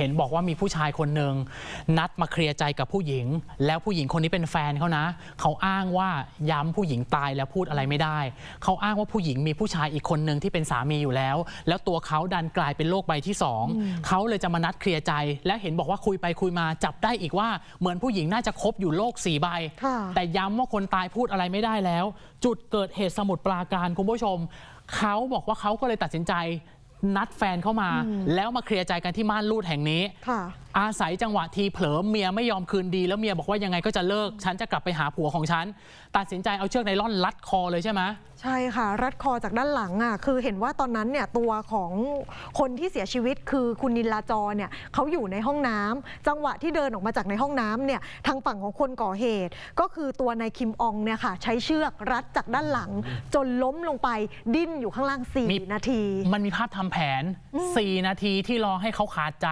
เห็นบอกว่ามีผู้ชายคนหนึ่งนัดมาเคลียร์ใจกับผู้หญิง แล้วผู้หญิงคนนี้เป็นแฟนเขานะ เขาอ้างว่าย้ำผู้หญิงตายแล้วพูดอะไรไม่ได้ เขาอ้างว่าผู้หญิงมีผู้ชายอีกคนหนึ่งที่เป็นสามีอยู่แล้ว แล้วตัวเขาดันกลายเป็นโรคใบที่สองเขาเลยจะมานัดเคลียร์ใจ และเห็นบอกว่าคุยไปคุยมาจับได้อีกว่าเหมือนผู้หญิงน่าจะคบอยู่โลกสี่ใบค่ะแต่ย้ำว่าคนตายพูดอะไรไม่ได้แล้ว จุดเกิดเหตุสมุทรปราการคุณผู้ชมเขาบอกว่าเขาก็เลยตัดสินใจ นัดแฟนเข้ามา แล้วมาเคลียร์ใจกันที่ม่านรูดแห่งนี้ค่ะอาศัยจังหวะทีเผลอเมียไม่ยอมคืนดี แล้วเมียบอกว่ายังไงก็จะเลิก ฉันจะกลับไปหาผัวของฉัน ตัดสินใจเอาเชือกไนล่อนรัดคอเลยใช่ไหมใช่ค่ะ รัดคอจากด้านหลังอะคือเห็นว่าตอนนั้นเนี่ยตัวของคนที่เสียชีวิตคือคุณนิลาจรเนี่ยเขาอยู่ในห้องน้ำจังหวะที่เดินออกมาจากในห้องน้ำเนี่ยทางฝั่งของคนก่อเหตุ ก็คือตัวนายคิมอองเนี่ยค่ะ ใช้เชือกรัดจากด้านหลัง จนล้มลงไปดิ้นอยู่ข้างล่างมี4นาที มันมีภาพทำแผน 4 นาทีที่รอให้เขาขาดใจ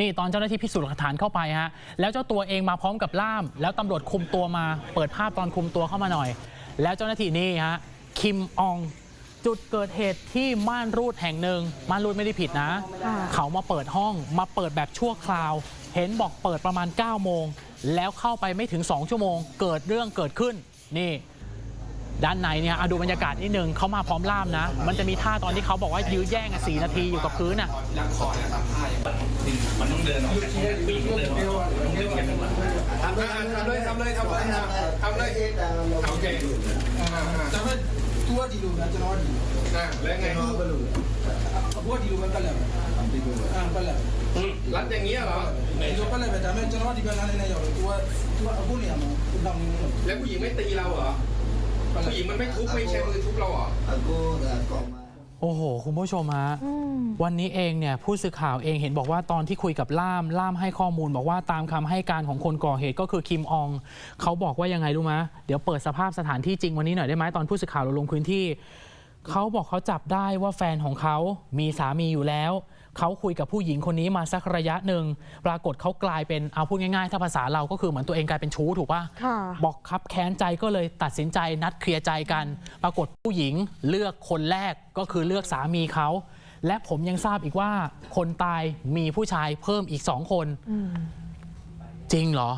นี่ตอนเจ้าหน้าที่พิสูจน์หลักฐานเข้าไปฮะแล้วเจ้าตัวเองมาพร้อมกับล่าม แล้วตำรวจคุมตัวมา เปิดภาพตอนคุมตัวเข้ามาหน่อย แล้วเจ้าหน้าที่นี่ฮะคิมอองจุดเกิดเหตุที่ม่านรูดแห่งหนึ่งม่านรูดไม่ได้ผิดนะค่ะเขามาเปิดห้องมาเปิดแบบชั่วคราว เห็นบอกเปิดประมาณ9โมงแล้วเข้าไปไม่ถึง 2 ชั่วโมง เกิดเรื่องเกิดขึ้นนี่ ด้านในเนี่ยดูบรรยากาศนิดนึงเขามาพร้อมล่ามนะ มันจะมีท่าตอนที่เขาบอกว่ายื้อแย่งสี่นาทีอยู่กับพื้นอะมันต้องเดินออกจากผู้หญิงเดินออกต้องเดินกันทำเลยทำเลยทำเลยทำเลยโอเคแต่ว่าตัวดีดูนะจะนอนดีแล้วไงดูพวกดีดูมันก็เลยอ่าก็เลยรัดอย่างเงี้ยเหรอไหนดูก็เลยแต่ไม่จะนอนดีกันอะไรนะอย่างตัวตัวผู้เนี่ยมันคุณทำยังไงแล้วผู้หญิงไม่ตีเราเหรอ ผู้หญิงมันไม่ทุบไม่ใช้มือทุบเราเหรอ aku dah kau mah โอ้โห คุณผู้ชมฮะ วันนี้เองเนี่ยผู้สื่อข่าวเองเห็นบอกว่าตอนที่คุยกับล่าม ล่ามให้ข้อมูล บอกว่าตามคำให้การของคนก่อเหตุก็คือคิมออง เขาบอกว่ายังไงรู้ไหมเดี๋ยวเปิดสภาพสถานที่จริงวันนี้หน่อยได้ไหมตอนผู้สื่อข่าวเราลงพื้นที่ เขาบอกเขาจับได้ว่าแฟนของเขามีสามีอยู่แล้ว เขาคุยกับผู้หญิงคนนี้มาสักระยะหนึ่ง ปรากฏเขากลายเป็นเอาพูดง่ายๆ ถ้าภาษาเราก็คือเหมือนตัวเองกลายเป็นชู้ถูกปะค่ะบอกครับแค้นใจก็เลยตัดสินใจนัดเคลียร์ใจกัน ปรากฏผู้หญิงเลือกคนแรกก็คือเลือกสามีเขาและผมยังทราบอีกว่าคนตายมีผู้ชายเพิ่มอีกสองคน จริงเหรอ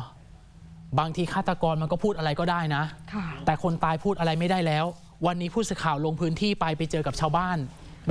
บางทีฆาตกรมันก็พูดอะไรก็ได้นะค่ะแต่คนตายพูดอะไรไม่ได้แล้ว วันนี้ผู้สื่อข่าวลงพื้นที่ไปไปเจอกับชาวบ้าน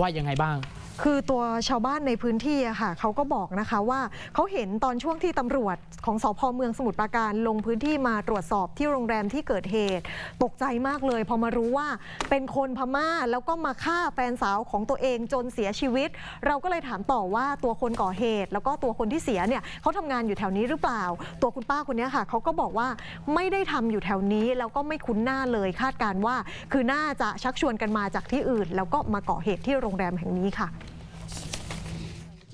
ว่ายังไงบ้าง คือตัวชาวบ้านในพื้นที่อะค่ะเขาก็บอกนะคะว่าเขาเห็นตอนช่วงที่ตำรวจของสพเมืองสมุทรปราการลงพื้นที่มาตรวจสอบที่โรงแรมที่เกิดเหตุ ตกใจมากเลย พอมารู้ว่าเป็นคนพม่าแล้วก็มาฆ่าแฟนสาวของตัวเองจนเสียชีวิต เราก็เลยถามต่อว่าตัวคนก่อเหตุ แล้วก็ตัวคนที่เสียเนี่ยเขาทำงานอยู่แถวนี้หรือเปล่า ตัวคุณป้าคนนี้ค่ะเขาก็บอกว่าไม่ได้ทำอยู่แถวนี้แล้วก็ไม่คุ้นหน้าเลยคาดการณ์ว่า คือน่าจะชักชวนกันมาจากที่อื่น แล้วก็มาก่อเหตุที่โรงแรมแห่งนี้ค่ะ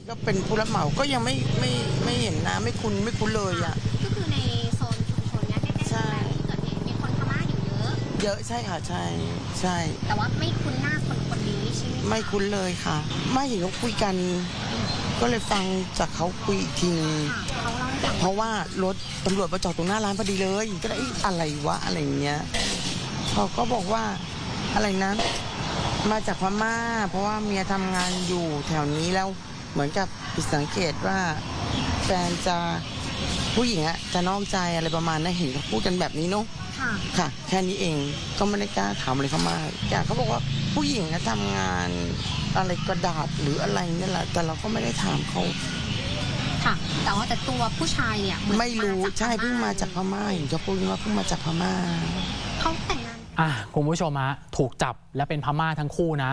ก็เป็นผู้รับเหมาก็ยังไม่ไม่ไม่เห็นนะไม่คุ้นไม่คุ้นเลยอะ ก็คือในโซนชุมชนเนี้ยใกล้ๆใช่โรงแรมที่เกิดเหตุมีคนพม่าอยู่เยอะ เยอะใช่ค่ะใช่ใช่ แต่ว่าไม่คุ้นหน้าคนคนนี้ใช่ไหมคะไม่คุ้นเลยค่ะ ไม่เห็นเขาคุยกัน ก็เลยฟังจากเขาคุยอีกทีนึงค่ะเขาเล่าให้ฟังเพราะว่ารถตำรวจมาจอดตรงหน้าร้านพอดีเลย ก็ได้เอ๊ะอะไรวะอะไรอย่างเงี้ยเขาก็บอกว่าอะไรนะ มาจากพม่า เพราะว่าเมียทำงานอยู่แถวนี้แล้ว เหมือนกับผิดสังเกตว่าแฟนจะผู้หญิงอะจะนอกใจอะไรประมาณนั้นเห็นเขาพูดกันแบบนี้เนาะค่ะ ค่ะ แค่นี้เองก็ไม่ได้กล้าถามอะไรเขามากแต่เขาบอกว่าผู้หญิงนะทำงานอะไรกระดาษหรืออะไรนี่แหละแต่เราก็ไม่ได้ถามเขาค่ะ แต่ว่าแต่ตัวผู้ชายเนี่ยเหอนไม่รู้าจากใช่เพิ่งมาจากพม่าเห็นเขาพูดว่าเพิ่งมาจากพม่า เขาแต่งงาน อะคุณผู้ชมฮะถูกจับและเป็นพม่าทั้งคู่นะ